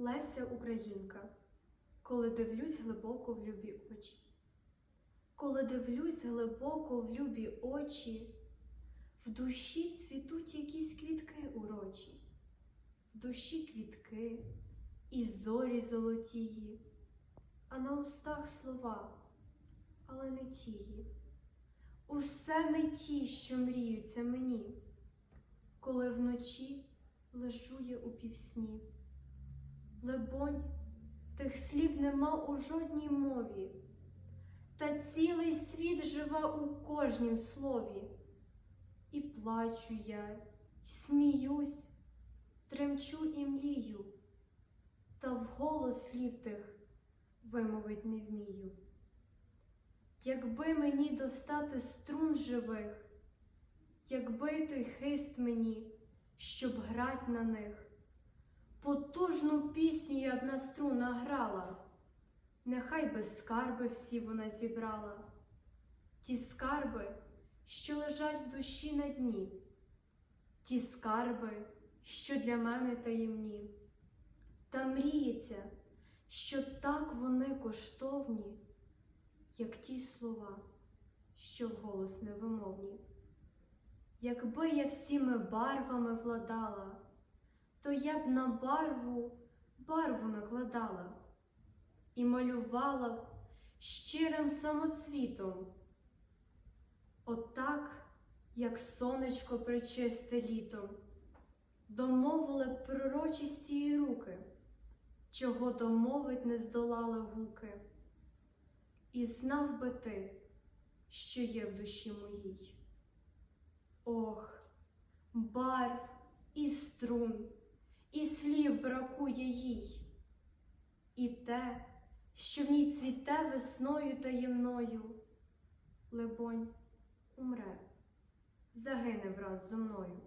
Леся Українка, коли дивлюсь глибоко в любі очі. Коли дивлюсь глибоко в любі очі, в душі цвітуть якісь квітки урочі, в душі квітки і зорі золотії, а на устах слова, але не тії. Усе не ті, що мріються мені, коли вночі лежу я у півсні. Лебонь, тих слів нема у жодній мові, та цілий світ живе у кожнім слові. І плачу я, і сміюсь, тремчу і млію, та вголос слів тих вимовить не вмію. Якби мені достати струн живих, якби той хист мені, щоб грать на них, потужну пісню я б на струнах грала, нехай би скарби всі вона зібрала, ті скарби, що лежать в душі на дні, ті скарби, що для мене таємні, та мріється, що так вони коштовні, як ті слова, що вголос невимовні. Якби я всіми барвами владала, то я б на барву барву накладала і малювала б щирим самоцвітом, отак, як сонечко причисте літом, домовили б пророчісті її руки, чого домовить не здолали гуки, і знав би ти, що є в душі моїй. Ох, барв і струн, і слів бракує їй, і те, що в ній цвіте весною таємною, либонь, умре, загине враз зо мною.